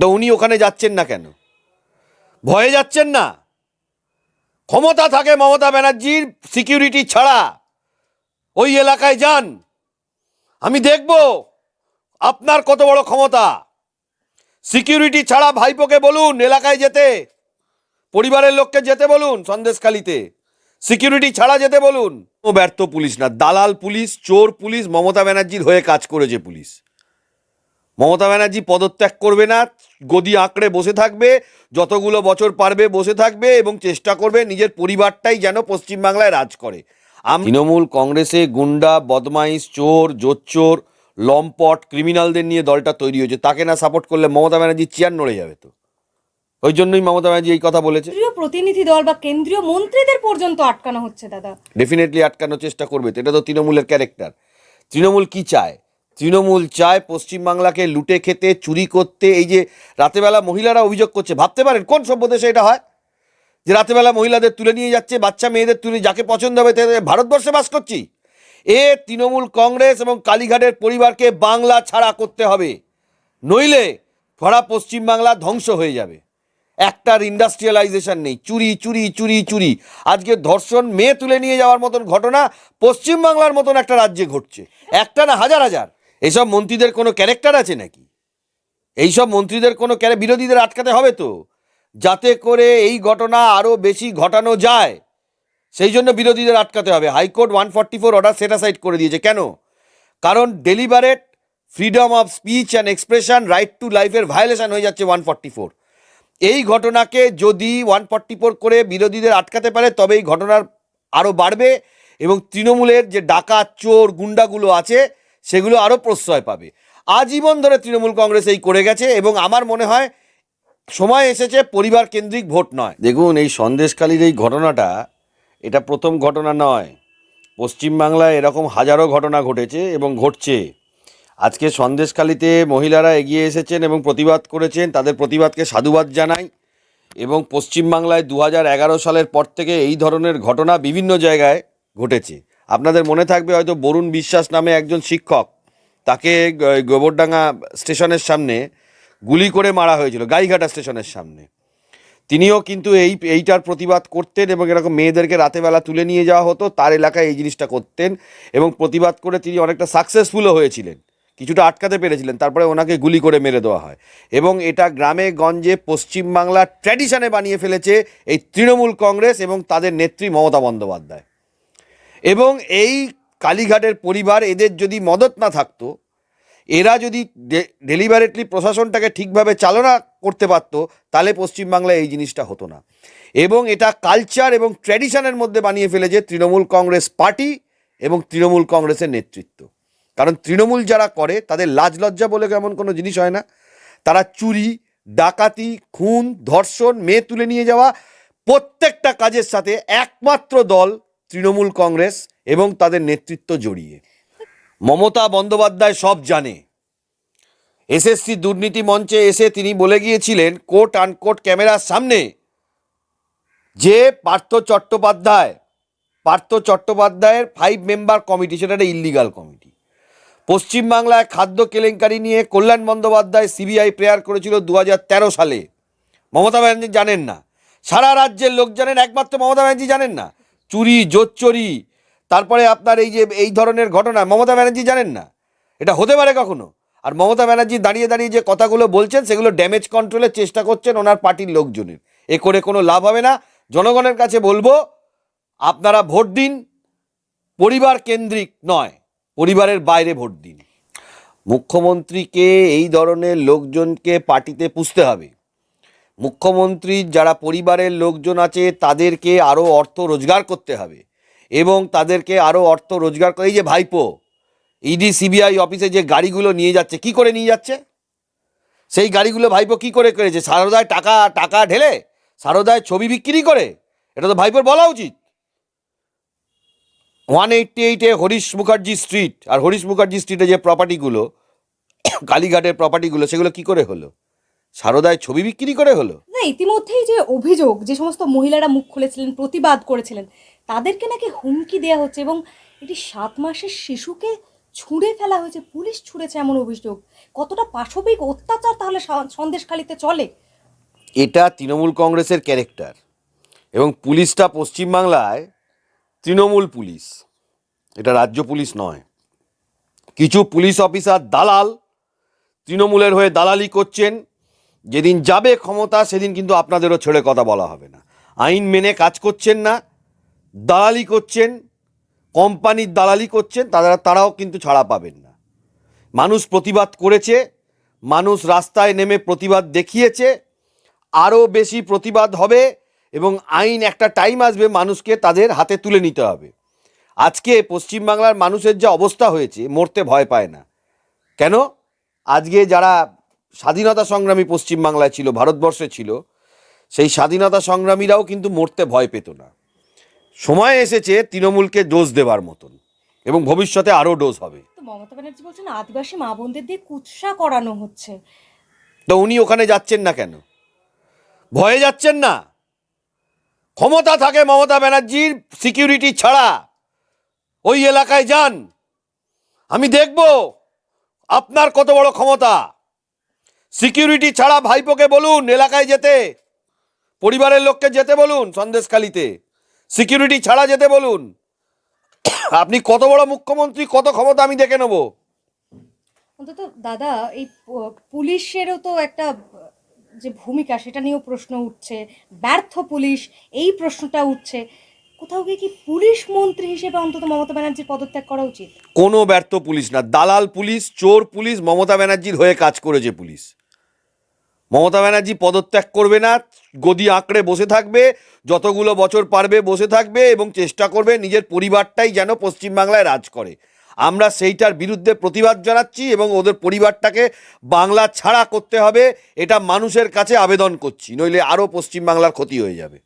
তো উনি ওখানে যাচ্ছেন না কেন? ভয়ে যাচ্ছেন না? ক্ষমতা থাকে মমতা ব্যানার্জির সিকিউরিটি ছাড়া। ওই এলাকায় যান। আমি দেখব আপনার কত বড় ক্ষমতা। সিকিউরিটি ছাড়া ভাইপোকে বলুন, এলাকায় যেতে। পরিবারের লোককে যেতে বলুন, সন্দেশখালিতে। সিকিউরিটি ছাড়া যেতে বলুন। ও ব্যর্থ পুলিশ না, দালাল পুলিশ, চোর পুলিশ, মমতা ব্যানার্জির হয়ে কাজ করেছে পুলিশ। মমতা ব্যানার্জি পদত্যাগ করবে না গদি আঁকড়ে বসে থাকবে যতগুলো বছর পারবে বসে থাকবে এবং চেষ্টা করবে নিজের পরিবারটাই যেন পশ্চিমবাংলায় রাজ করে। আম তৃণমূল কংগ্রেসে গুন্ডা বদমাইশ চোর জোচ্চোর লম্পট ক্রিমিনালদের নিয়ে দলটা তৈরি হয়েছে। তাকে না সাপোর্ট করলে মমতা ব্যানার্জি চেয়ার নড়ে যাবে তো। ওই জন্যই মমতা ব্যানার্জি এই কথা বলেছে। কেন্দ্রীয় প্রতিনিধি দল বা কেন্দ্রীয় মন্ত্রীদের পর্যন্ত আটকানো হচ্ছে দাদা। ডেফিনেটলি আটকানোর চেষ্টা করবে তো। এটা তো তৃণমূলের ক্যারেক্টার তৃণমূল কি চায়? তৃণমূল চায় পশ্চিমবাংলাকে লুটে খেতে, চুরি করতে, এই যে রাতেবেলা মহিলারা অভিযোগ করছে, ভাবতে পারেন কোন সভ্য দেশে এটা হয়? যে রাতেবেলা মহিলাদের তুলে নিয়ে যাচ্ছে, বাচ্চা মেয়েদের তুলে যাকে পছন্দ হবে তাদের ভারতবর্ষে বাস করছি। এ তৃণমূল কংগ্রেস এবং কালীঘাটের পরিবারকে বাংলা ছাড়া করতে হবে। নইলে ভরা পশ্চিমবাংলা ধ্বংস হয়ে যাবে। একটার ইন্ডাস্ট্রিয়ালাইজেশন নেই। চুরি চুরি চুরি চুরি। আজকে ধর্ষণ, মেয়ে তুলে নিয়ে যাওয়ার মতন ঘটনা পশ্চিমবাংলার মতন একটা রাজ্যে ঘটছে। একটা না হাজার হাজার। এসব মন্ত্রীদের কোনো ক্যারেক্টার আছে নাকি? এইসব মন্ত্রীদের কোনো ক্যারে বিরোধীদের আটকাতে হবে তো? যাতে করে এই ঘটনা আরও বেশি ঘটানো যায়। সেই জন্য বিরোধীদের আটকাতে হবে। High court one forty four order set aside করে দিয়েছে। কেন? কারণ deliberate freedom of speech and expression right to লাইফের ভায়োলেশন হয়ে যাচ্ছে ওয়ান ফর্টি ফোর এই ঘটনাকে যদি ওয়ান ফর্টি ফোর করে বিরোধীদের আটকাতে পারে তবে এই ঘটনার আরও বাড়বে এবং তৃণমূলের যে ডাকাত, চোর, গুন্ডাগুলো আছে সেগুলো আরও প্রশ্রয় পাবে। আজীবন ধরে তৃণমূল কংগ্রেস এই করে গেছে এবং আমার মনে হয় সময় এসেছে পরিবার কেন্দ্রিক ভোট নয়। দেখুন, এই সন্দেশকালীর এই ঘটনাটা, এটা প্রথম ঘটনা নয়। পশ্চিমবাংলায় এরকম হাজারো ঘটনা ঘটেছে এবং ঘটছে। আজকে সন্দেশখালিতে মহিলারা এগিয়ে এসেছেন এবং প্রতিবাদ করেছেন, তাদের প্রতিবাদকে সাধুবাদ জানাই এবং পশ্চিমবাংলায় দু সালের পর থেকে এই ধরনের ঘটনা বিভিন্ন জায়গায় ঘটেছে। আপনাদের মনে থাকবে হয়তো বরুণ বিশ্বাস নামে একজন শিক্ষক। তাকে গোবরডাঙ্গা স্টেশনের সামনে গুলি করে মারা হয়েছিল, গাইঘাটা স্টেশনের সামনে। তিনিও কিন্তু এই, এইটার প্রতিবাদ করতেন এবং এরকম মেয়েদেরকে রাতেবেলা তুলে নিয়ে যাওয়া হতো, তার এলাকায় এই জিনিসটা করতেন এবং প্রতিবাদ করে তিনি অনেকটা সাকসেসফুলও হয়েছিলেন। কিছুটা আটকাতে পেরেছিলেন, তারপরে ওনাকে গুলি করে মেরে দেওয়া হয়। এবং এটা গ্রামে, গঞ্জে, পশ্চিমবাংলার ট্র্যাডিশনে বানিয়ে ফেলেছে এই তৃণমূল কংগ্রেস এবং তাদের নেত্রী মমতা বন্দ্যোপাধ্যায়। এবং এই কালীঘাটের পরিবার এদের যদি মদত না থাকতো, এরা যদি ডেলিভারেটলি প্রশাসনটাকে ঠিকভাবে চালনা করতে পারতো, তাহলে পশ্চিমবাংলায় এই জিনিসটা হতো না। এবং এটা কালচার এবং ট্র্যাডিশনের মধ্যে বানিয়ে ফেলেছে তৃণমূল কংগ্রেস পার্টি এবং তৃণমূল কংগ্রেসের নেতৃত্ব। কারণ তৃণমূল যারা করে, তাদের লাজ লজ্জা বলে এমন কোনো জিনিস হয় না। তারা চুরি, ডাকাতি, খুন, ধর্ষণ, মেয়ে তুলে নিয়ে যাওয়া প্রত্যেকটা কাজের সাথে একমাত্র দল তৃণমূল কংগ্রেস এবং তাদের নেতৃত্ব জড়িয়ে। মমতা বন্দ্যোপাধ্যায় সব জানে। এসএসসি দুর্নীতি মঞ্চে এসে তিনি বলে গিয়েছিলেন, কোট আনকোট ক্যামেরার সামনে। যে পার্থ চট্টোপাধ্যায়, পার্থ চট্টোপাধ্যায়ের ফাইভ মেম্বার কমিটি সেটা একটা ইল্লিগাল কমিটি পশ্চিমবাংলায় খাদ্য কেলেঙ্কারি নিয়ে কল্যাণ বন্দ্যোপাধ্যায় সিবিআই প্রেয়ার করেছিল দু হাজার তেরো সালে। মমতা ব্যানার্জি জানেন না। সারা রাজ্যের লোক জানেন, একমাত্র মমতা ব্যানার্জি জানেন না। চুরি, জোচ্চুরি, তারপরে আপনার এই যে, এই ধরনের ঘটনা, মমতা ব্যানার্জি জানেন না? এটা হতে পারে কখনো? আর মমতা ব্যানার্জি দাঁড়িয়ে দাঁড়িয়ে যে কথাগুলো বলছেন, সেগুলো ড্যামেজ কন্ট্রোলের চেষ্টা করছেন ওনার পার্টির লোকজনের। এ করে কোনো লাভ হবে না। জনগণের কাছে বলব, আপনারা ভোট দিন, পরিবার কেন্দ্রিক নয়, পরিবারের বাইরে ভোট দিন। মুখ্যমন্ত্রীকে এই ধরনের লোকজনকে পার্টিতে পুষতে হবে। মুখ্যমন্ত্রীর যারা পরিবারের লোকজন আছে, তাদেরকে আরও অর্থ রোজগার করতে হবে। এবং তাদেরকে আরও অর্থ রোজগার করে, এই যে ভাইপো, ইডি, সিবিআই অফিসে যে গাড়িগুলো নিয়ে যাচ্ছে, কি করে নিয়ে যাচ্ছে? সেই গাড়িগুলো ভাইপো কি করে করেছে? সারদায় টাকা টাকা ঢেলে সারদায় ছবি বিক্রি করে? এটা তো ভাইপোর বলা উচিত। ওয়ান এইটটি এইটে হরিশ মুখার্জি স্ট্রিট, আর হরিশ মুখার্জি স্ট্রিটে যে প্রপার্টিগুলো কালীঘাটের প্রপার্টিগুলো সেগুলো কি করে হলো? সারদায় ছবি বিক্রি করে হলো? না ইতিমধ্যেই যে অভিযোগ যে সমস্ত মহিলারা মুখ খুলেছিলেন প্রতিবাদ করেছিলেন তাদেরকে নাকি হুমকি দেওয়া হচ্ছে এবং এটি সাত মাসের শিশুকে ছুঁড়ে ফেলা হয়েছে পুলিশ ছুঁড়েছে এমন অভিযোগ। কতটা পাশবিক অত্যাচার তাহলে সন্দেশখালিতে চলে? এটা তৃণমূল কংগ্রেসের ক্যারেক্টার এবং পুলিশটা পশ্চিমবাংলায় তৃণমূল পুলিশ। এটা রাজ্য পুলিশ নয়। কিছু পুলিশ অফিসার দালাল তৃণমূলের হয়ে দালালি করছেন যেদিন যাবে ক্ষমতা, সেদিন কিন্তু আপনাদেরও ছেড়ে কথা বলা হবে না। আইন মেনে কাজ করছেন না, দালালি করছেন, কোম্পানির দালালি করছেন, তারা তারাও কিন্তু ছাড়া পাবেন না। মানুষ প্রতিবাদ করেছে, মানুষ রাস্তায় নেমে প্রতিবাদ দেখিয়েছে, আরও বেশি প্রতিবাদ হবে এবং আইন একটা টাইম আসবে মানুষকে তাদের হাতে তুলে নিতে হবে। আজকে পশ্চিমবাংলার মানুষের যে অবস্থা হয়েছে, মরতে ভয় পায় না। কেন? আজকে যারা স্বাধীনতা সংগ্রামী পশ্চিমবাংলায় ছিল ভারতবর্ষে ছিল সেই স্বাধীনতা সংগ্রামীরাও কিন্তু মরতে ভয় পেত না। সময় এসেছে তৃণমূলকে ডোজ দেবার মতন এবং ভবিষ্যতে আরও ডোজ হবে। মমতা ব্যানার্জি বলছেন আদিবাসী মা বোনদের দিয়ে কুৎসা করানো হচ্ছে। তো উনি ওখানে যাচ্ছেন না কেন? ভয়ে যাচ্ছেন না? ক্ষমতা থাকে মমতা ব্যানার্জির সিকিউরিটি ছাড়া। ওই এলাকায় যান। আমি দেখব আপনার কত বড় ক্ষমতা। সিকিউরিটি ছাড়া ভাইপোকে বলুন এলাকায় যেতে। পরিবারের লোককে যেতে বলুন সন্দেশখালিতে। সিকিউরিটি ছাড়া যেতে বলুন। আপনি কত বড় মুখ্যমন্ত্রী কত ক্ষমতা আমি দেখে নেব। অন্তত দাদা এই পুলিশেরও তো একটা যে ভূমিকা সেটা নিয়েও প্রশ্ন উঠছে। ব্যর্থ পুলিশ এই প্রশ্নটা উঠছে। কোথাও গিয়ে কি পুলিশ মন্ত্রী হিসেবে অন্তত মমতা ব্যানার্জির পদত্যাগ করা উচিত? কোনো ব্যর্থ পুলিশ না। দালাল পুলিশ চোর পুলিশ মমতা ব্যানার্জির হয়ে কাজ করেছে পুলিশ। মমতা ব্যানার্জি পদত্যাগ করবে না, গদি আঁকড়ে বসে থাকবে, যতগুলো বছর পারবে বসে থাকবে এবং চেষ্টা করবে নিজের পরিবারটাই যেন পশ্চিমবাংলায় রাজ করে। আমরা সেইটার বিরুদ্ধে প্রতিবাদ জানাচ্ছি এবং ওদের পরিবারটাকে বাংলা ছাড়া করতে হবে, এটা মানুষের কাছে আবেদন করছি, নইলে আরও পশ্চিমবাংলার ক্ষতি হয়ে যাবে।